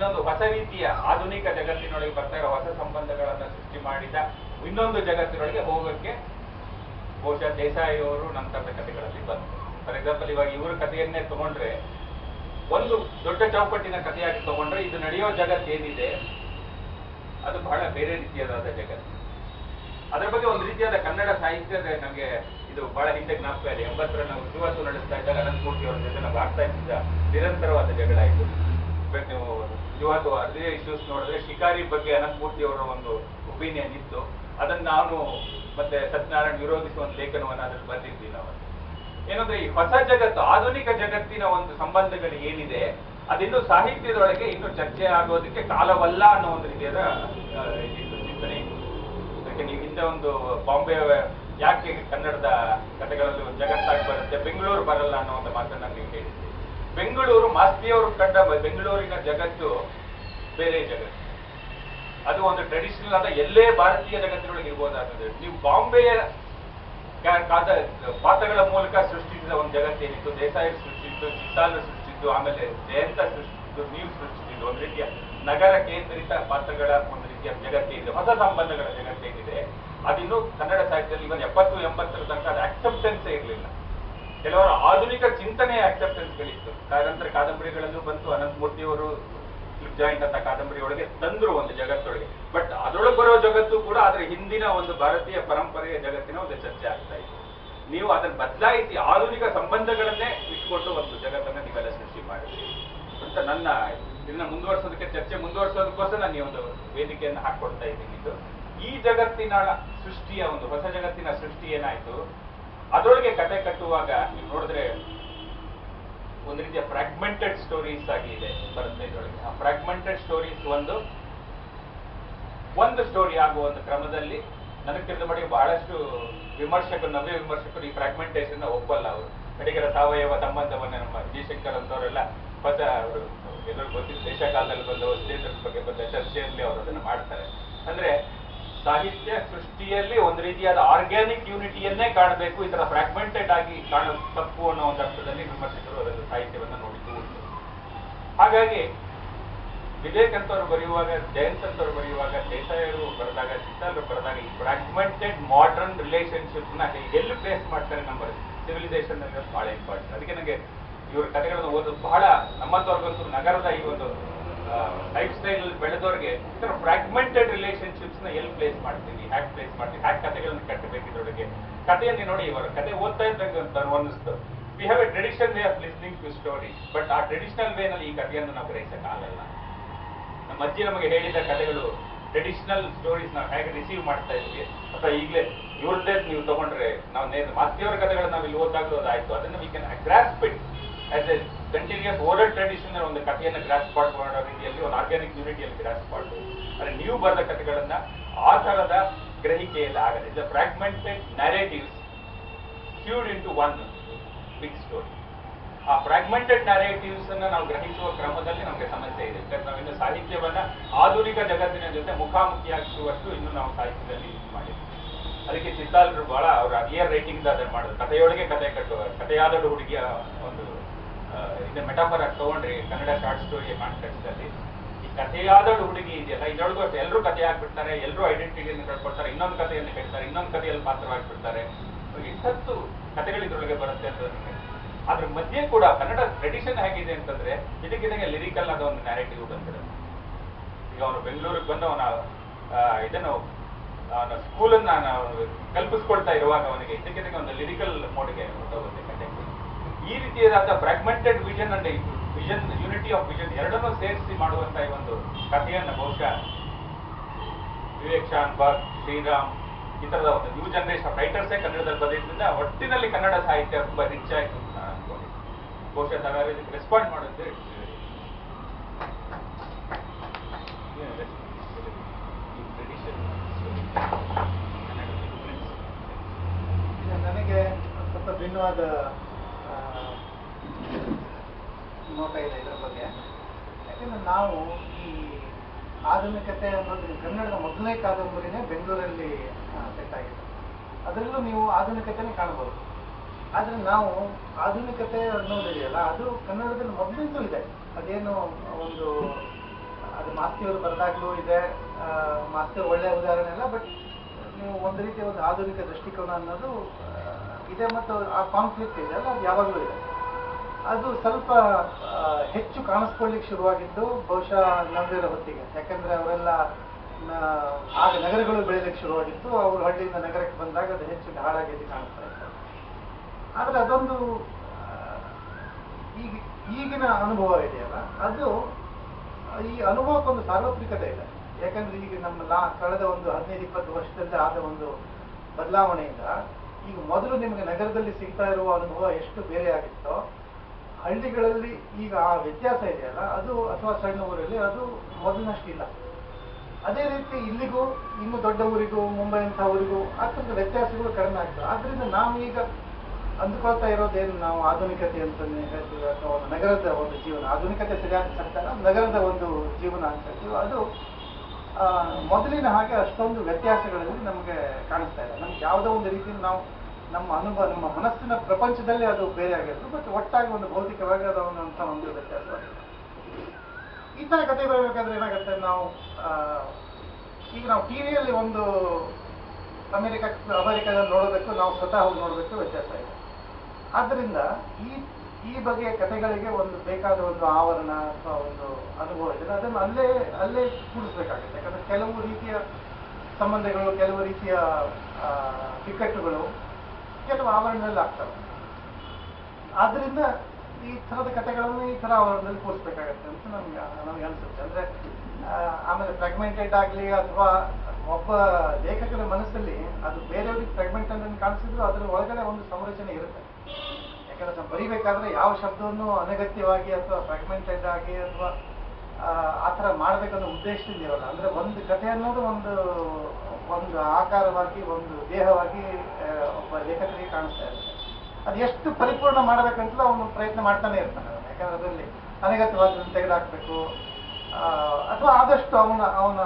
ಇನ್ನೊಂದು ಹೊಸ ರೀತಿಯ ಆಧುನಿಕ ಜಗತ್ತಿನೊಳಗೆ ಬರ್ತಾ ಹೊಸ ಸಂಬಂಧಗಳನ್ನ ಸೃಷ್ಟಿ ಮಾಡಿದ ಇನ್ನೊಂದು ಜಗತ್ತಿನೊಳಗೆ ಹೋಗೋಕ್ಕೆ ಬಹುಶಃ ದೇಸಾಯಿ ಅವರು ನಂತರದ ಕಥೆಗಳಲ್ಲಿ ಬಂತು ಫಾರ್ ಎಕ್ಸಾಂಪಲ್ ಇವಾಗ ಇವ್ರ ಕಥೆಯನ್ನೇ ತಗೊಂಡ್ರೆ, ಒಂದು ದೊಡ್ಡ ಚೌಕಟ್ಟಿನ ಕಥೆಯಾಗಿ ತಗೊಂಡ್ರೆ ಇದು ನಡೆಯೋ ಜಗತ್ತು ಏನಿದೆ? ಅದು ಬಹಳ ಬೇರೆ ರೀತಿಯಾದ ಜಗತ್ತು. ಅದರ ಬಗ್ಗೆ ಒಂದು ರೀತಿಯಾದ ಕನ್ನಡ ಸಾಹಿತ್ಯದ ನಮಗೆ ಇದು ಬಹಳ ಹಿಂದೆ ಜ್ಞಾಪಕ ಇದೆ. ಎಂಬತ್ತರ ನಾವು ಶಿವತ್ತು ನಡೆಸ್ತಾ ಇದ್ದಾಗ ಅನಂತಮೂರ್ತಿ ಅವರ ಜೊತೆ ನಾವು ಆಗ್ತಾ ಇದ್ದ ನಿರಂತರವಾದ ಜಗಳ ಇವಾಗ ನೀವು ಶಿವತ್ತು ಅದೇ ಇಶ್ಯೂಸ್ ನೋಡಿದ್ರೆ ಶಿಕಾರಿ ಬಗ್ಗೆ ಅನಂತಮೂರ್ತಿ ಅವರ ಒಂದು ಒಪಿನಿಯನ್ ಇತ್ತು. ಅದನ್ನ ನಾನು ಮತ್ತೆ ಸತ್ಯನಾರಾಯಣ ವಿರೋಧಿಸುವ ಒಂದು ಲೇಖನವನ್ನು ಅದ್ರಲ್ಲಿ ಬರೆದಿದ್ದೀನಿ ನಾವು ಏನಂದ್ರೆ ಈ ಹೊಸ ಜಗತ್ತು, ಆಧುನಿಕ ಜಗತ್ತಿನ ಒಂದು ಸಂಬಂಧಗಳು ಏನಿದೆ, ಅದಿನ್ನು ಸಾಹಿತ್ಯದೊಳಗೆ ಇನ್ನು ಚರ್ಚೆ ಆಗೋದಕ್ಕೆ ಕಾಲವಲ್ಲ ಅನ್ನೋ ಒಂದು ರೀತಿಯಾದ ಚಿಂತನೆ. ಅದಕ್ಕೆ ನೀವು ಹಿಂದೆ ಒಂದು ಬಾಂಬೆ ಯಾಕೆ ಕನ್ನಡದ ಕಥೆಗಳಲ್ಲಿ ಒಂದು ಜಗತ್ತಾಗಿ ಬರುತ್ತೆ, ಬೆಂಗಳೂರು ಬರಲ್ಲ ಅನ್ನೋ ಒಂದು ಮಾತನ್ನ ನೀವು ಹೇಳಿದ್ರಿ ಬೆಂಗಳೂರು ಮಾಸ್ತಿಯವರು ಕಂಡ ಬೆಂಗಳೂರಿನ ಜಗತ್ತು ಬೇರೆ ಜಗತ್ತು. ಅದು ಒಂದು ಟ್ರೆಡಿಷನಲ್ ಆದ ಎಲ್ಲೇ ಭಾರತೀಯ ಜಗತ್ತಿನೊಳಗೆ ಇರ್ಬೋದಾಗ್ತದೆ ನೀವು ಬಾಂಬೆಯ ಪಾತ್ರಗಳ ಮೂಲಕ ಸೃಷ್ಟಿಸಿದ ಒಂದು ಜಗತ್ತೇನಿತ್ತು ದೇಸಾಯಿ ಸೃಷ್ಟಿಸಿದ್ದು ಚಿತ್ತಾಲ ಸೃಷ್ಟಿಸಿದ್ದು, ಆಮೇಲೆ ಜಯಂತ ಸೃಷ್ಟಿಸಿದ್ದು, ನೀವು ಸೃಷ್ಟಿಸಿದ್ದು ಒಂದು ರೀತಿಯ ನಗರ ಕೇಂದ್ರಿತ ಪಾತ್ರಗಳ ಒಂದು ರೀತಿಯ ಜಗತ್ತೇನಿದೆ ಹೊಸ ಸಂಬಂಧಗಳ ಜಗತ್ತೇನಿದೆ ಅದಿನ್ನು ಕನ್ನಡ ಸಾಹಿತ್ಯದಲ್ಲಿ ಇವನ್ ಎಪ್ಪತ್ತು, ಎಂಬತ್ತರ ತನಕ ಅದು ಅಕ್ಸೆಪ್ಟೆನ್ಸೇ ಇರಲಿಲ್ಲ. ಕೆಲವರ ಆಧುನಿಕ ಚಿಂತನೆಯ ಅಕ್ಸೆಪ್ಟೆನ್ಸ್ಗಳಿತ್ತು ಕಾದಂತರ ಕಾದಂಬರಿಗಳಲ್ಲೂ ಬಂತು. ಅನಂತಮೂರ್ತಿಯವರು ಜಾಯಿಂಟ್ ಅಂತ ಕಾದಂಬರಿ ಒಳಗೆ ತಂದ್ರು ಒಂದು ಜಗತ್ತೊಳಗೆ. ಬಟ್ ಅದರೊಳಗೆ ಬರೋ ಜಗತ್ತು ಕೂಡ ಅದರ ಹಿಂದಿನ ಒಂದು ಭಾರತೀಯ ಪರಂಪರೆಯ ಜಗತ್ತಿನ ಒಂದು ಚರ್ಚೆ ಆಗ್ತಾ ಇತ್ತು. ನೀವು ಅದನ್ನ ಬದಲಾಯಿಸಿ ಆಧುನಿಕ ಸಂಬಂಧಗಳನ್ನೇ ಇಟ್ಕೊಂಡು ಒಂದು ಜಗತ್ತನ್ನ ನೀವೆಲ್ಲ ಸೃಷ್ಟಿ ಮಾಡಿದ್ರಿ. ಅಂತ ನನ್ನ ಇದನ್ನ ಮುಂದುವರ್ಸೋದಕ್ಕೆ, ಚರ್ಚೆ ಮುಂದುವರ್ಸೋದಕ್ಕೋಸ್ಕರ ನಾನು ಈ ಒಂದು ವೇದಿಕೆಯನ್ನು ಹಾಕೊಡ್ತಾ ಇದ್ದೀನಿ. ಇದು ಈ ಜಗತ್ತಿನ ಸೃಷ್ಟಿಯ ಒಂದು ಹೊಸ ಜಗತ್ತಿನ ಸೃಷ್ಟಿ ಏನಾಯ್ತು? ಅದರೊಳಗೆ ಕತೆ ಕಟ್ಟುವಾಗ ನೀವು ನೋಡಿದ್ರೆ ಒಂದು ರೀತಿಯ ಫ್ರಾಗ್ಮೆಂಟೆಡ್ ಸ್ಟೋರೀಸ್ ಆಗಿ ಇದೆ ಬರುತ್ತೆ ಇದರೊಳಗೆ. ಆ ಫ್ರಾಗ್ಮೆಂಟೆಡ್ ಸ್ಟೋರೀಸ್ ಒಂದು ಒಂದು ಸ್ಟೋರಿ ಆಗುವ ಒಂದು ಕ್ರಮದಲ್ಲಿ ನನಗೆ ತಿಳಿದ ಮಟ್ಟಿಗೆ ಬಹಳಷ್ಟು ವಿಮರ್ಶಕರು, ನವ್ಯ ವಿಮರ್ಶಕರು ಈ ಫ್ರಾಗ್ಮೆಂಟೇಷನ್ ಒಪ್ಪಲ್ಲ ಅವರು. ಕಡೆಗರ ಸಾವಯವ ಸಂಬಂಧವನ್ನ ನಮ್ಮ ವಿಜಯಶಂಕರ್ ಅಂತವರೆಲ್ಲ ಹೊಸ ಅವರು ಎಲ್ಲರೂ ಗೊತ್ತಿಲ್ಲ ದೇಶ ಕಾಲದಲ್ಲಿ ಬಂದ ಸ್ನೇಹಿತರ ಬಗ್ಗೆ ಬಂದ ಚರ್ಚೆಯಲ್ಲಿ ಅವರು ಅದನ್ನ ಮಾಡ್ತಾರೆ. ಅಂದ್ರೆ ಸಾಹಿತ್ಯ ಸೃಷ್ಟಿಯಲ್ಲಿ ಒಂದು ರೀತಿಯಾದ ಆರ್ಗ್ಯಾನಿಕ್ ಯೂನಿಟಿಯನ್ನೇ ಕಾಣಬೇಕು, ಈ ತರ ಫ್ರಾಗ್ಮೆಂಟೆಡ್ ಆಗಿ ಕಾಣ ತಪ್ಪು ಅನ್ನೋ ಒಂದು ಅರ್ಥದಲ್ಲಿ ವಿಮರ್ಶಕರು ಅದರ ಸಾಹಿತ್ಯವನ್ನು ನೋಡಿದ್ದು ಉಂಟು. ಹಾಗಾಗಿ ವಿವೇಕ್ ಅಂತವ್ರು ಬರೆಯುವಾಗ ಜಯಂತ್ ಅಂತವ್ರು ಬರೆಯುವಾಗ ದೇಸಾಯರು ಬರೆದಾಗ ಚಿತ್ತಾಲರು ಬರೆದಾಗ ಈ ಫ್ರಾಗ್ಮೆಂಟೆಡ್ ಮಾಡರ್ನ್ ರಿಲೇಶನ್ಶಿಪ್ನ ಎಲ್ಲಿ ಪ್ಲೇಸ್ ಮಾಡ್ತಾರೆ ನಮ್ಮ ಸಿವಿಲೈಸೇಷನ್ ಬಹಳ ಇಂಪಾರ್ಟೆಂಟ್. ಅದಕ್ಕೆ ನನಗೆ ಇವರ ಕಥೆಗಳನ್ನು ಓದೋದು ಬಹಳ ನಮ್ಮಂತವ್ರಿಗಂತೂ ನಗರದ ಈ ಒಂದು ಲೈಫ್ ಸ್ಟೈಲ್ ಬೆಳೆದವ್ರಿಗೆ ಈ ತರ ಫ್ರಾಗ್ಮೆಂಟೆಡ್ ರಿಲೇಶನ್ಶಿಪ್ಸ್ನ ಎಲ್ಲಿ ಪ್ಲೇಸ್ ಮಾಡ್ತೀವಿ? ಹ್ಯಾಕ್ ಪ್ಲೇಸ್ ಮಾಡ್ತೀವಿ. ಹ್ಯಾಕ್ ಕಥೆಗಳನ್ನು ಕಟ್ಟಬೇಕು ಇದ್ರೊಳಗೆ. ಕಥೆಯಲ್ಲಿ ನೋಡಿ ಇವರು ಕತೆ ಓದ್ತಾ ಇದ್ದಂಗೆ ಅಂತ ಅನ್ನಿಸ್ತು. We have a tradition way of listening to story but ಆ ಟ್ರೆಡಿಷನಲ್ ವೇನಲ್ಲಿ ಈ ಕಥೆಯನ್ನು ನಾವು ಗ್ರಹಿಸಕ್ಕಾಗಲ್ಲ ನಮ್ಮ ಅಜ್ಜಿ ನಮಗೆ ಹೇಳಿದ ಕಥೆಗಳು ಟ್ರೆಡಿಷನಲ್ ಸ್ಟೋರೀಸ್ ನಾವು ಹೇಗೆ ರಿಸೀವ್ ಮಾಡ್ತಾ ಇದ್ವಿ, ಅಥವಾ ಈಗಲೇ ಇವ್ರದ್ದೇ ನೀವು ತಗೊಂಡ್ರೆ ನಾವು ನೇರ ಮಾಸ್ತಿಯವರ ಕಥೆಗಳನ್ನ ನಾವು ಇಲ್ಲಿ ಓದಾಗ್ಲೋದಾಯ್ತು ಅದನ್ನ we can grasp as a continuous oral tradition ಒಂದು ಕಥೆಯನ್ನು ಗ್ರಾಸ್ಪ್ ಮಾಡೋ ರೀತಿಯಲ್ಲಿ, ಒಂದು ಆರ್ಗ್ಯಾನಿಕ್ ಯೂನಿಟಿಯಲ್ಲಿ ಗ್ರಾಸ್ಪ್ ಮಾಡ್ಬೋದು ಅಂದ್ರೆ ನೀವು ಬರೆದ ಕಥೆಗಳನ್ನ ಆ ಥರದ ಗ್ರಹಿಕೆಯಲ್ಲಿ ಆಗಲ್ಲ. Is fragmented narratives fused into one big story ಆ ಫ್ರಾಗ್ಮೆಂಟೆಡ್ ನ್ಯಾರೇಟಿವ್ಸ್ ಅನ್ನ ನಾವು ಗ್ರಹಿಸುವ ಕ್ರಮದಲ್ಲಿ ನಮಗೆ ಸಮಸ್ಯೆ ಇದೆ. ಯಾಕಂದ್ರೆ ನಾವಿನ್ನು ಸಾಹಿತ್ಯವನ್ನ ಆಧುನಿಕ ಜಗತ್ತಿನ ಜೊತೆ ಮುಖಾಮುಖಿಯಾಗಿಸುವಷ್ಟು ಇನ್ನು ನಾವು ಸಾಹಿತ್ಯದಲ್ಲಿ ಮಾಡಿದ್ವಿ ಅದಕ್ಕೆ ಚಿತ್ತಾಲರು ಬಹಳ, ಅವರ ನಿಯರ್ ರೈಟಿಂಗ್ ಅದನ್ನು ಮಾಡೋದು ಕಥೆಯೊಳಗೆ ಕಥೆ ಕಟ್ಟುವ ಕಥೆಯಾದಳು ಹುಡುಗಿಯ ಒಂದು ಇದನ್ನ ಮೆಟಾಫರ್ ಆಗಿ ತಗೊಂಡ್ರಿ, ಕನ್ನಡ ಶಾರ್ಟ್ ಸ್ಟೋರಿಯ ಕಾಂಟೆಕ್ಸ್ಟ್ ಅಲ್ಲಿ. ಈ ಕಥೆಯಾದಳು ಹುಡುಗಿ ಇದೆಯಲ್ಲ, ಇದರೊಳಗೂ ಅಷ್ಟೇ ಎಲ್ಲರೂ ಕಥೆ ಆಗ್ಬಿಡ್ತಾರೆ ಎಲ್ಲರೂ ಐಡೆಂಟಿಟಿಯನ್ನು ಕಳ್ಕೊಳ್ತಾರೆ ಇನ್ನೊಂದು ಕಥೆಯನ್ನು ಹೇಳ್ತಾರೆ ಇನ್ನೊಂದು ಕಥೆಯಲ್ಲಿ ಪಾತ್ರವಾಗಿಬಿಡ್ತಾರೆ. ಎಷ್ಟೊತ್ತು ಕಥೆಗಳು ಇದ್ರೊಳಗೆ ಬರುತ್ತೆ ಅಂತ ಅದ್ರ ಮಧ್ಯೆ ಕೂಡ ಕನ್ನಡ ಟ್ರೆಡಿಷನ್ ಹೇಗಿದೆ ಅಂತಂದ್ರೆ, ಇದಕ್ಕಿದಂಗೆ ಲಿರಿಕಲ್ ಆದ ಒಂದು ನ್ಯಾರೇಟಿವ್ ಬಂದಿರುತ್ತೆ. ಈಗ ಅವನು ಬೆಂಗಳೂರಿಗೆ ಬಂದು ಅವನ ಇದನ್ನು, ಅವನ ಸ್ಕೂಲನ್ನ ಕಲ್ಪಿಸ್ಕೊಳ್ತಾ ಇರುವಾಗ ಅವನಿಗೆ ಇದಕ್ಕಿದಂಗೆ ಒಂದು ಲಿರಿಕಲ್ ಮೋಡ್ಗೆ ಹೊರಟೋಗುತ್ತೆ ಕಥೆ. ಈ ರೀತಿಯಾದ fragmented vision and vision unity of vision ಎರಡನ್ನೂ ಸೇರಿಸಿ ಮಾಡುವಂತ ಈ ಒಂದು ಕಥೆಯನ್ನು ಬಹುಶಃ ವಿವೇಕ್ ಶಾನ್ಬಾಗ್ ಶ್ರೀರಾಮ್ ಈ ತರದ ಒಂದು ನ್ಯೂ ಜನರೇಷನ್ ರೈಟರ್ಸೇ ಕನ್ನಡದಲ್ಲಿ ಬರೆಯೋದ್ರಿಂದ ಒಟ್ಟಿನಲ್ಲಿ ಕನ್ನಡ ಸಾಹಿತ್ಯ ತುಂಬಾ ರಿಚ್ ಆಯಿತು ಅಂತ ನಾನು ಅನ್ಕೊಂಡಿದ್ದೀನಿ ಬಹುಶಃ ತಾವೇ ಇದಕ್ಕೆ ರೆಸ್ಪಾಂಡ್ ಮಾಡಿದ್ರೆ ಈಗ ನನಗೆ ಸ್ವಲ್ಪ ಭಿನ್ನವಾದ ನೋಟ ಇದೆ ಇದರ ಬಗ್ಗೆ. ಯಾಕಂದ್ರೆ ನಾವು ಈ ಆಧುನಿಕತೆ ಅನ್ನೋದು ಕನ್ನಡದ ಮೊದಲನೇ ಕಾದಂಬರಿನೇ ಬೆಂಗಳೂರಲ್ಲಿ ಸೆಟ್ ಆಗಿದೆ ಅದರಲ್ಲೂ ನೀವು ಆಧುನಿಕತೆನೇ ಕಾಣಬಹುದು ಆದ್ರೆ ನಾವು ಆಧುನಿಕತೆ ಅನ್ನೋದಿದೆಯಲ್ಲ ಅದು ಕನ್ನಡದಲ್ಲಿ ಮೊದಲಿಂದಲೂ ಇದೆ. ಅದೇನು ಒಂದು ಅದು ಮಾಸ್ತಿಯವರು ಬರೆದಾಗ್ಲೂ ಇದೆ. ಆ, ಒಳ್ಳೆ ಉದಾಹರಣೆ ಅಲ್ಲ ಬಟ್ ನೀವು ಒಂದು ರೀತಿಯ ಒಂದು ಆಧುನಿಕ ದೃಷ್ಟಿಕೋನ ಅನ್ನೋದು ಇದೆ ಮತ್ತು ಆ ಕಾನ್ಫ್ಲಿಕ್ಟ್ ಇದೆ ಅಲ್ಲ ಅದು ಯಾವಾಗಲೂ ಇದೆ. ಅದು ಸ್ವಲ್ಪ ಹೆಚ್ಚು ಕಾಣಿಸ್ಕೊಳ್ಳಿಕ್ಕೆ ಶುರುವಾಗಿದ್ದು ಬಹುಶಃ ನವೀರ ಹೊತ್ತಿಗೆ. ಯಾಕಂದ್ರೆ ಅವರೆಲ್ಲ ಆಗ ನಗರಗಳು ಬೆಳೀಲಿಕ್ಕೆ ಶುರುವಾಗಿತ್ತು. ಅವರು ಹಳ್ಳಿಯಿಂದ ನಗರಕ್ಕೆ ಬಂದಾಗ ಅದು ಹೆಚ್ಚು ಹಾಳಾಗಿ ಕಾಣಿಸ್ತಾ ಇತ್ತು. ಆದ್ರೆ ಅದೊಂದು ಈಗ, ಈಗಿನ ಅನುಭವ ಇದೆಯಲ್ಲ, ಅದು ಈ ಅನುಭವಕ್ಕೊಂದು ಸಾರ್ವತ್ರಿಕತೆ ಇದೆ. ಯಾಕಂದ್ರೆ ಈಗ ನಮ್ಮ ಲಾ, ಕಳೆದ ಒಂದು ಹದಿನೈದು, ಇಪ್ಪತ್ತು ವರ್ಷದಲ್ಲಿ ಆದ ಒಂದು ಬದಲಾವಣೆಯಿಂದ ಈಗ ಮೊದಲು ನಿಮಗೆ ನಗರದಲ್ಲಿ ಸಿಗ್ತಾ ಇರುವ ಅನುಭವ ಎಷ್ಟು ಬೇರೆ ಆಗಿತ್ತೋ ಹಳ್ಳಿಗಳಲ್ಲಿ ಈಗ ಆ ವ್ಯತ್ಯಾಸ ಇದೆಯಲ್ಲ, ಅದು ಅಥವಾ ಸಣ್ಣ ಊರಲ್ಲಿ ಅದು ಮೊದಲಿನಷ್ಟು ಇಲ್ಲ ಅದೇ ರೀತಿ ಇಲ್ಲಿಗೂ, ಇನ್ನು ದೊಡ್ಡ ಊರಿಗೂ ಮುಂಬೈ ಅಂತ ಊರಿಗೂ ಅಷ್ಟೊಂದು ವ್ಯತ್ಯಾಸಗಳು ಕಡಿಮೆ ಆಗ್ತವೆ. ಆದ್ರಿಂದ ನಾವು ಈಗ ಅಂದುಕೊಳ್ತಾ ಇರೋದೇನು ನಾವು ಆಧುನಿಕತೆ ಅಂತಲೇ ಹೇಳ್ತೀವಿ, ಅಥವಾ ಒಂದು ನಗರದ ಒಂದು ಜೀವನ, ಆಧುನಿಕತೆ ಸರಿಯಾದ ಸರ್ಕಾರ, ನಗರದ ಒಂದು ಜೀವನ ಅಂತ ಹೇಳ್ತೀವಿ. ಅದು ಮೊದಲಿನ ಹಾಗೆ ಅಷ್ಟೊಂದು ವ್ಯತ್ಯಾಸಗಳಲ್ಲಿ ನಮಗೆ ಕಾಣಿಸ್ತಾ ಇದೆ ನಮ್ಗೆ ಯಾವುದೋ ಒಂದು ರೀತಿಯಲ್ಲಿ ನಾವು ನಮ್ಮ ಅನುಭವ ನಮ್ಮ ಮನಸ್ಸಿನ ಪ್ರಪಂಚದಲ್ಲಿ ಅದು ಬೇರೆ ಆಗಿರೋದು ಬಟ್ ಒಟ್ಟಾಗಿ ಒಂದು ಭೌತಿಕವಾಗಿ ಅದು ಅಂತ ಒಂದು ವ್ಯತ್ಯಾಸ ಈ ತರ ಕತೆ ಬರಬೇಕಾದ್ರೆ ಏನಾಗುತ್ತೆ? ನಾವು ಈಗ ನಾವು ಟಿವಿಯಲ್ಲಿ ಒಂದು ಅಮೆರಿಕ ಅಮೆರಿಕದ ನೋಡೋದಕ್ಕೂ ನಾವು ಸ್ವತಃ ಹೋಗಿ ನೋಡೋದಕ್ಕೂ ವ್ಯತ್ಯಾಸ ಇದೆ. ಆದ್ದರಿಂದ ಈ ಈ ಬಗೆಯ ಕಥೆಗಳಿಗೆ ಒಂದು ಬೇಕಾದ ಒಂದು ಆವರಣ ಅಥವಾ ಒಂದು ಅನುಭವ ಇದೆ ಅದನ್ನು ಅಲ್ಲೇ ಅಲ್ಲೇ ಕೂಡಿಸ್ಬೇಕಾಗುತ್ತೆ. ಯಾಕಂದ್ರೆ ಕೆಲವು ರೀತಿಯ ಸಂಬಂಧಗಳು ಕೆಲವು ರೀತಿಯ ಆ, ಕೆಲವು ಆವರಣದಲ್ಲಿ ಆಗ್ತವೆ. ಆದ್ರಿಂದ ಈ ಥರದ ಕಥೆಗಳನ್ನು ಈ ತರ ಆವರಣದಲ್ಲಿ ಕೂರಿಸ್ಬೇಕಾಗತ್ತೆ ಅಂತ ನಮ್ಗೆ ನಮ್ಗೆ ಅನ್ಸುತ್ತೆ ಅಂದ್ರೆ ಆಮೇಲೆ ಫ್ರಾಗ್ಮೆಂಟೆಡ್ ಆಗಲಿ ಅಥವಾ ಒಬ್ಬ ಲೇಖಕನ ಮನಸ್ಸಲ್ಲಿ ಅದು ಬೇರೆಯವ್ರಿಗೆ ಫ್ರಾಗ್ಮೆಂಟ್ ಅಂತ ಕಾಣಿಸಿದ್ರು ಅದ್ರ ಒಳಗಡೆ ಒಂದು ಸಂರಚನೆ ಇರುತ್ತೆ. ಯಾಕಂದ್ರೆ ನಾವು ಬರಿಬೇಕಾದ್ರೆ ಯಾವ ಶಬ್ದವನ್ನು ಅನಗತ್ಯವಾಗಿ ಅಥವಾ ಫ್ರಾಗ್ಮೆಂಟೆಡ್ ಆಗಿ ಅಥವಾ ಆ, ತರ ಮಾಡ್ಬೇಕನ್ನೋ ಉದ್ದೇಶದಿಂದ ಇರಲ್ಲ. ಅಂದ್ರೆ ಒಂದು ಕಥೆ ಅನ್ನೋದು ಒಂದು ಒಂದು ಆಕಾರವಾಗಿ, ಒಂದು ದೇಹವಾಗಿ ಒಬ್ಬ ಲೇಖಕರಿಗೆ ಕಾಣಿಸ್ತಾ ಇರುತ್ತೆ ಅದು ಎಷ್ಟು ಪರಿಪೂರ್ಣ ಮಾಡ್ಬೇಕಂತ ಅವನು ಪ್ರಯತ್ನ ಮಾಡ್ತಾನೆ ಇರ್ತಾನೆ. ಯಾಕಂದ್ರೆ ಅದರಲ್ಲಿ ಅನಗತ್ಯವಾದನ್ನು ತೆಗೆದುಹಾಕ್ಬೇಕು ಅಥವಾ ಆದಷ್ಟು ಅವನ ಅವನ